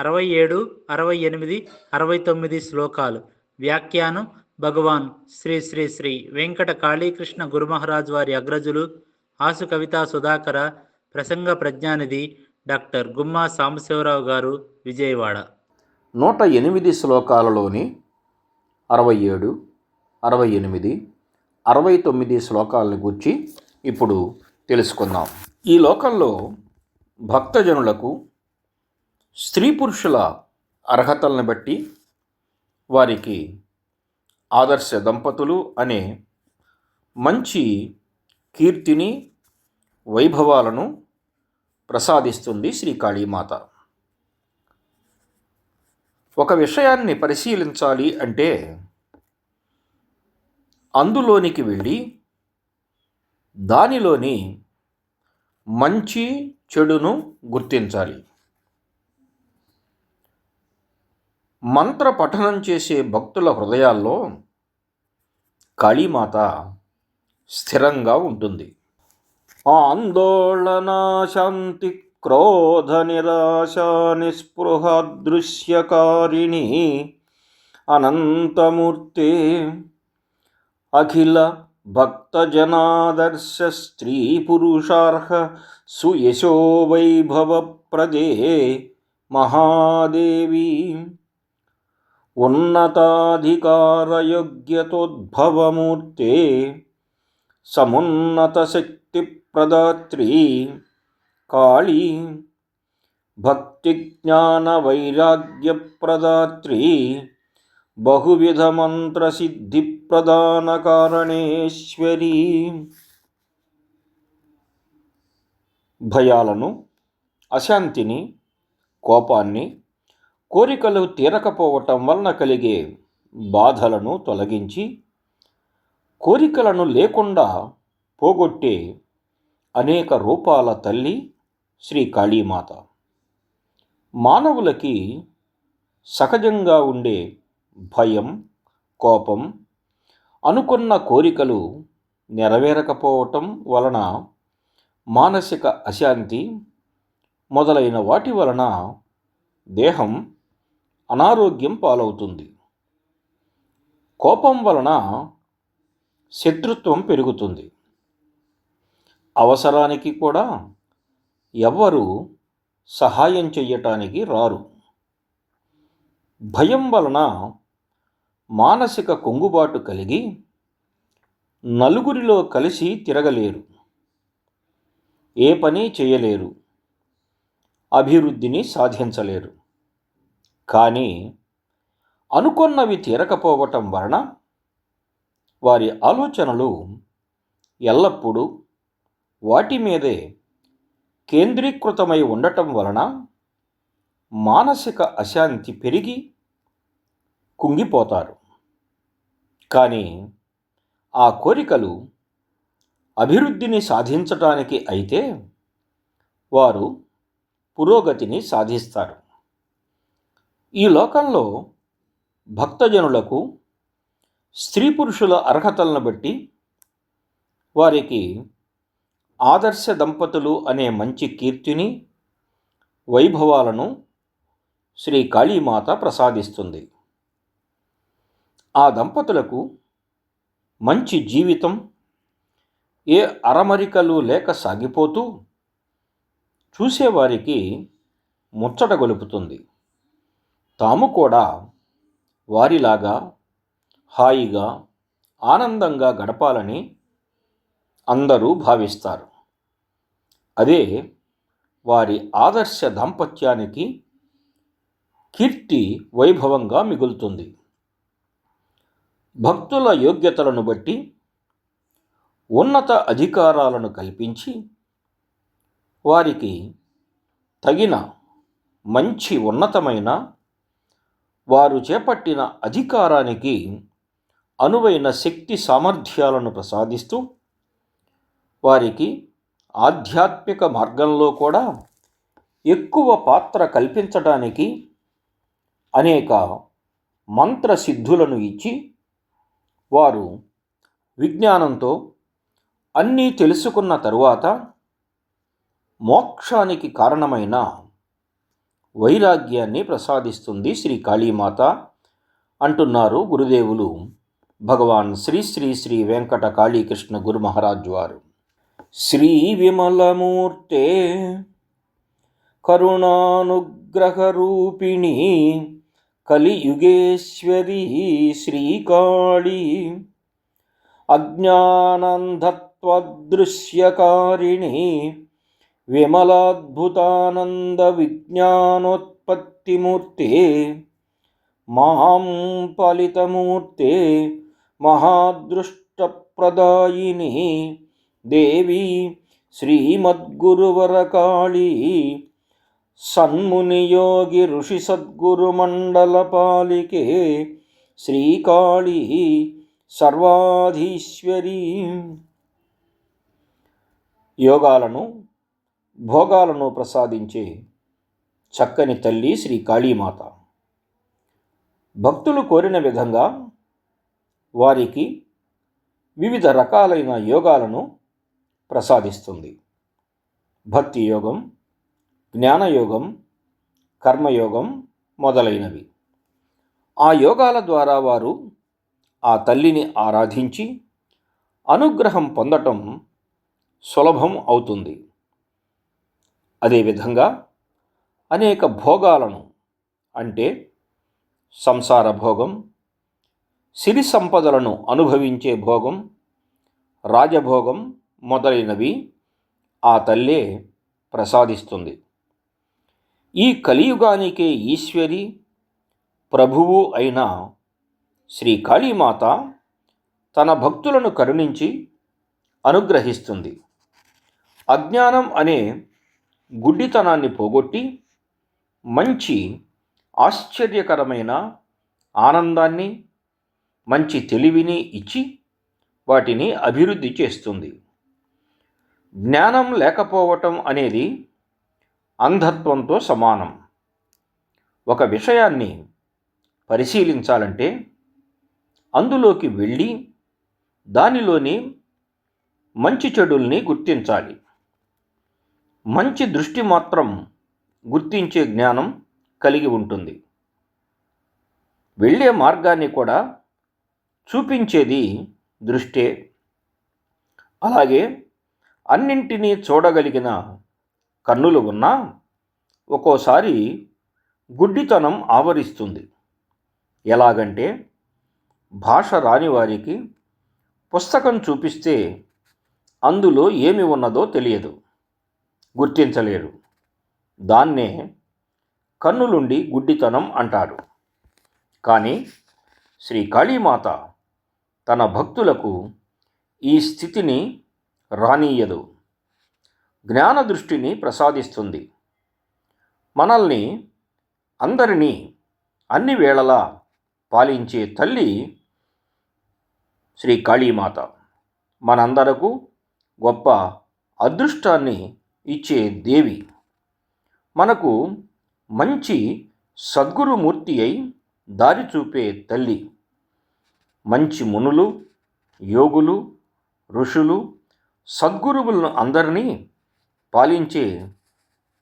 అరవై ఏడు అరవై ఎనిమిది అరవై తొమ్మిది శ్లోకాలు. వ్యాఖ్యానం భగవాన్ శ్రీ శ్రీ శ్రీ వెంకట కాళీకృష్ణ గురుమహారాజ్ వారి అగ్రజులు ఆసు కవితా సుధాకర ప్రసంగ ప్రజ్ఞానిధి డాక్టర్ గుమ్మా సాంబశివరావు గారు విజయవాడ. నూట ఎనిమిది శ్లోకాలలోని అరవై ఏడు అరవై ఎనిమిది అరవై తొమ్మిది శ్లోకాలను గురించి ఇప్పుడు తెలుసుకుందాం. ఈ లోకంలో భక్తజనులకు స్త్రీ పురుషుల అర్హతలను బట్టి వారికి ఆదర్శ దంపతులు అనే మంచి కీర్తిని వైభవాలను ప్రసాదిస్తుంది శ్రీ కాళీమాత. ఒక విషయాన్ని పరిశీలించాలి అంటే అందులోనికి వెళ్ళి దానిలోని మంచి చెడును గుర్తించాలి. మంత్ర పఠనం చేసే భక్తుల హృదయాల్లో కాళీమాత స్థిరంగా ఉంటుంది. ఆందోళన శాంతి క్రోధ నిరాశ నిస్పృహ దృశ్యకారిణి అనంతమూర్తి అఖిల భక్తజనాదర్శ స్త్రీ పురుషార్హ సుయశో వైభవ ప్రదే మహాదేవి. ఉన్నతాధికారయోగ్యతోద్భవమూర్తే సమున్నత శక్తి ప్రదాత్రి కాళీ భక్తి జ్ఞాన వైరాగ్య ప్రదాత్రి బహువిధ మంత్ర సిద్ధి ప్రదాన కారణేశ్వరి భయాలను అశాంతిని కోపాన్ని కోరికలు తీరకపోవటం వలన కలిగే బాధలను తొలగించి కోరికలను లేకుండా పోగొట్టే అనేక రూపాల తల్లి శ్రీ కాళీమాత. మానవులకి సహజంగా ఉండే భయం కోపం అనుకున్న కోరికలు నెరవేరకపోవటం వలన మానసిక అశాంతి మొదలైన వాటి వలన దేహం అనారోగ్యం పాలవుతుంది. కోపం వలన శత్రుత్వం పెరుగుతుంది. అవసరానికి కూడా ఎవ్వరూ సహాయం చెయ్యటానికి రారు. భయం వలన మానసిక కొంగుబాటు కలిగి నలుగురిలో కలిసి తిరగలేరు. ఏ పని చేయలేరు. అభివృద్ధిని సాధించలేరు. కానీ అనుకున్నవి తీరకపోవటం వలన వారి ఆలోచనలు ఎల్లప్పుడూ వాటి మీదే కేంద్రీకృతమై ఉండటం వలన మానసిక అశాంతి పెరిగి కుంగిపోతారు. కానీ ఆ కోరికలు అభివృద్ధిని సాధించటానికి అయితే వారు పురోగతిని సాధిస్తారు. ఈ లోకంలో భక్తజనులకు స్త్రీ పురుషుల అర్హతలను బట్టి వారికి ఆదర్శ దంపతులు అనే మంచి కీర్తిని వైభవాలను శ్రీ కాళీమాత ప్రసాదిస్తుంది. ఆ దంపతులకు మంచి జీవితం ఏ అరమరికలు లేక సాగిపోతూ చూసేవారికి ముచ్చట గొలుపుతుంది. తాము కూడా వారిలాగా హాయిగా ఆనందంగా గడపాలని అందరూ భావిస్తారు. అదే వారి ఆదర్శ దాంపత్యానికి కీర్తి వైభవంగా మిగులుతుంది. భక్తుల యోగ్యతలను బట్టి ఉన్నత అధికారాలను కల్పించి వారికి తగిన మంచి ఉన్నతమైన వారు చేపట్టిన అధికారానికి అనువైన శక్తి సామర్థ్యాలను ప్రసాదిస్తూ వారికి ఆధ్యాత్మిక మార్గంలో కూడా ఎక్కువ పాత్ర కల్పించడానికి అనేక మంత్రసిద్ధులను ఇచ్చి వారు విజ్ఞానంతో అన్నీ తెలుసుకున్న తరువాత మోక్షానికి కారణమైన వైరాగ్యాన్ని ప్రసాదిస్తుంది శ్రీ కాళీమాత అంటున్నారు గురుదేవులు. భగవాన్ శ్రీ శ్రీ శ్రీ వెంకట కాళీకృష్ణ గురు మహారాజ్ వారు. శ్రీ విమలమూర్తే కరుణానుగ్రహరూపిణి కలియుగేశ్వరీ శ్రీకాళీ అజ్ఞానంధత్వదృశ్యకారిణి విమలాద్భుతానంద విజ్ఞానోత్పత్తిమూర్తే మాం ఫలితమూర్తే మహాదృష్టప్రదాయిని దేవి శ్రీమద్గురువరకాళీ సన్మునియోగి ఋషి సద్గురుమండల పాలికే శ్రీకాళీ సర్వాధీశ్వరీ. యోగాలను భోగాలను ప్రసాదించే చక్కని తల్లి శ్రీ కాళీమాత. భక్తులు కోరిన విధంగా వారికి వివిధ రకాలైన యోగాలను ప్రసాదిస్తుంది. భక్తి యోగం జ్ఞానయోగం కర్మయోగం మొదలైనవి. ఆ యోగాల ద్వారా వారు ఆ తల్లిని ఆరాధించి అనుగ్రహం పొందటం సులభం అవుతుంది. అదేవిధంగా అనేక భోగాలను అంటే సంసార భోగం సిరి సంపదలను అనుభవించే భోగం రాజభోగం మొదలైనవి ఆ తల్లే ప్రసాదిస్తుంది. ఈ కలియుగానికే ఈశ్వరి ప్రభువు అయిన శ్రీ కాళీమాత తన భక్తులను కరుణించి అనుగ్రహిస్తుంది. అజ్ఞానం అనే గుడ్డితనాన్ని పోగొట్టి మంచి ఆశ్చర్యకరమైన ఆనందాన్ని మంచి తెలివిని ఇచ్చి వాటిని అభివృద్ధి చేస్తుంది. జ్ఞానం లేకపోవటం అనేది అంధత్వంతో సమానం. ఒక విషయాన్ని పరిశీలించాలంటే అందులోకి వెళ్ళి దానిలోని మంచి చెడుల్ని గుర్తించాలి. మంచి దృష్టి మాత్రం గుర్తించే జ్ఞానం కలిగి ఉంటుంది. వెళ్ళే మార్గాన్ని కూడా చూపించేది దృష్టే. అలాగే అన్నింటినీ చూడగలిగిన కన్నులు ఉన్నా ఒక్కోసారి గుడ్డితనం ఆవరిస్తుంది. ఎలాగంటే భాష రాని వారికి పుస్తకం చూపిస్తే అందులో ఏమి ఉన్నదో తెలియదు. గుర్తించలేరు దాన్నే కన్నులుండి గుడ్డితనం అంటారు. కానీ శ్రీ కాళీమాత తన భక్తులకు ఈ స్థితిని రానీయదు. జ్ఞాన దృష్టిని ప్రసాదిస్తుంది. మనల్ని అందరినీ అన్ని వేళలా పాలించే తల్లి శ్రీ కాళీమాత. మనందరకు గొప్ప అదృష్టాన్ని ఇచ్చే దేవి. మనకు మంచి సద్గురుమూర్తి అయి దారి చూపే తల్లి. మంచి మునులు యోగులు ఋషులు సద్గురువులను అందరినీ పాలించే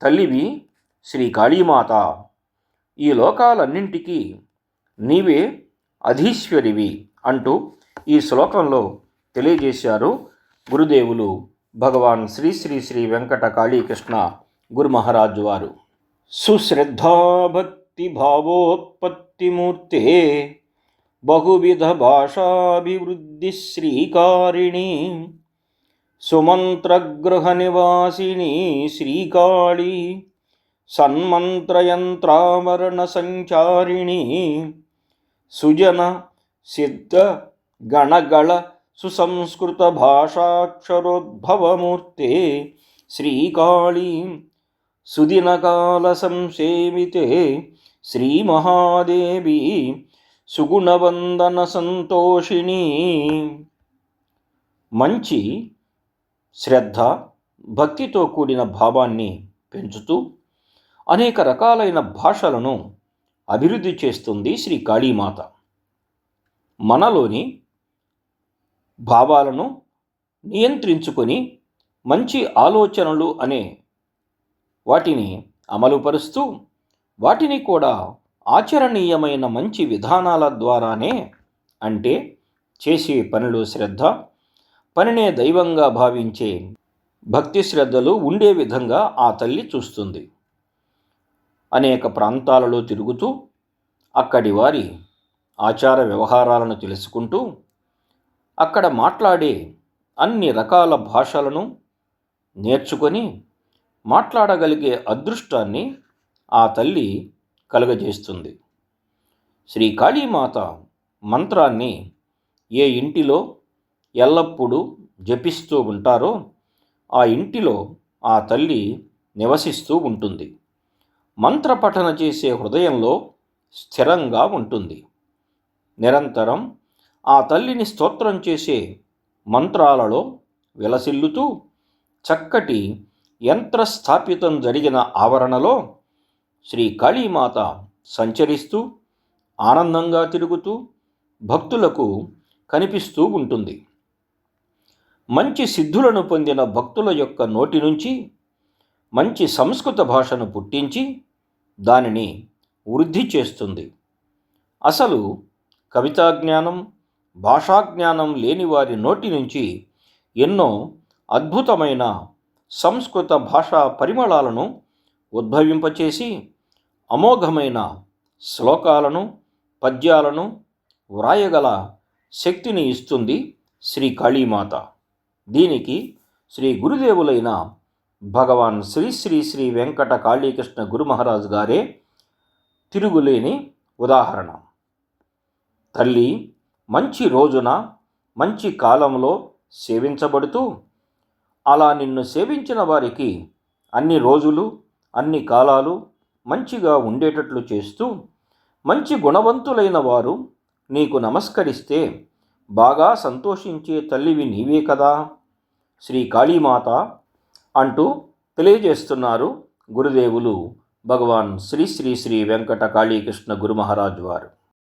తల్లివి శ్రీ కాళీమాత. ఈ లోకాలన్నింటికీ నీవే అధీశ్వరివి అంటూ ఈ శ్లోకంలో తెలియజేశారు గురుదేవులు. భగవాన్ శ్రీ శ్రీ శ్రీ వెంకట కాళీకృష్ణ గురు మహారాజు వారు సుశ్రద్ధాభక్తి భావోత్పత్తిమూర్తే బహువిధ భాషాభివృద్ధి శ్రీకారిణి సుమంత్రగృహ నివాసిని శ్రీకాళీ సన్మంత్రయంత్రామరణ సంచారిణి సుజన సిద్ధ గణగళ సుసంస్కృత భాషాక్షరోద్భవమూర్తే శ్రీకాళీ సుదినకాల సంసేవితే శ్రీ మహాదేవి సుగుణవందన సంతోషిణి మంచి శ్రద్ధ భక్తితో కూడిన భావాన్ని పెంచుతూ అనేక రకాలైన భాషలను అభివృద్ధి చేస్తుంది శ్రీ కాళీమాత మనలోని భావాలను నియంత్రించుకొని మంచి ఆలోచనలు అనే వాటిని అమలుపరుస్తూ వాటిని కూడా ఆచరణీయమైన మంచి విధానాల ద్వారానే అంటే చేసే పనిలో శ్రద్ధ పనినే దైవంగా భావించే భక్తి శ్రద్ధలు ఉండే విధంగా ఆ తల్లి చూస్తుంది. అనేక ప్రాంతాలలో తిరుగుతూ అక్కడి వారి ఆచార వ్యవహారాలను తెలుసుకుంటూ అక్కడ మాట్లాడే అన్ని రకాల భాషలను నేర్చుకొని మాట్లాడగలిగే అదృష్టాన్ని ఆ తల్లి కలుగజేస్తుంది. శ్రీ కాళీమాత మంత్రాన్ని ఏ ఇంటిలో ఎల్లప్పుడూ జపిస్తూ ఉంటారో ఆ ఇంటిలో ఆ తల్లి నివసిస్తూ ఉంటుంది. మంత్రపఠన చేసే హృదయంలో స్థిరంగా ఉంటుంది. నిరంతరం ఆ తల్లిని స్తోత్రం చేసే మంత్రాలలో విలసిల్లుతూ చక్కటి యంత్రస్థాపితం జరిగిన ఆవరణలో శ్రీ కాళీమాత సంచరిస్తూ ఆనందంగా తిరుగుతూ భక్తులకు కనిపిస్తూ ఉంటుంది. మంచి సిద్ధులను పొందిన భక్తుల యొక్క నోటి నుంచి మంచి సంస్కృత భాషను పుట్టించి దానిని వృద్ధి చేస్తుంది. అసలు కవితా జ్ఞానం భాషాజ్ఞానం లేని వారి నోటి నుంచి ఎన్నో అద్భుతమైన సంస్కృత భాషా పరిమళాలను ఉద్భవింపచేసి అమోఘమైన శ్లోకాలను పద్యాలను వ్రాయగల శక్తిని ఇస్తుంది శ్రీ కాళీమాత. దీనికి శ్రీ గురుదేవులైన భగవాన్ శ్రీ శ్రీ శ్రీ వెంకట కాళీకృష్ణ గురు మహారాజ్ గారే తిరుగులేని ఉదాహరణ. తల్లి మంచి రోజున మంచి కాలంలో సేవించబడుతూ అలా నిన్ను సేవించిన వారికి అన్ని రోజులు అన్ని కాలాలు మంచిగా ఉండేటట్లు చేస్తూ మంచి గుణవంతులైన వారు నీకు నమస్కరిస్తే బాగా సంతోషించే తల్లివి నీవే కదా? శ్రీ కాళీమాత అంటూ తెలియజేస్తున్నారు గురుదేవులు భగవాన్ శ్రీ శ్రీ శ్రీ వెంకట కాళీకృష్ణ గురు మహారాజు వారు.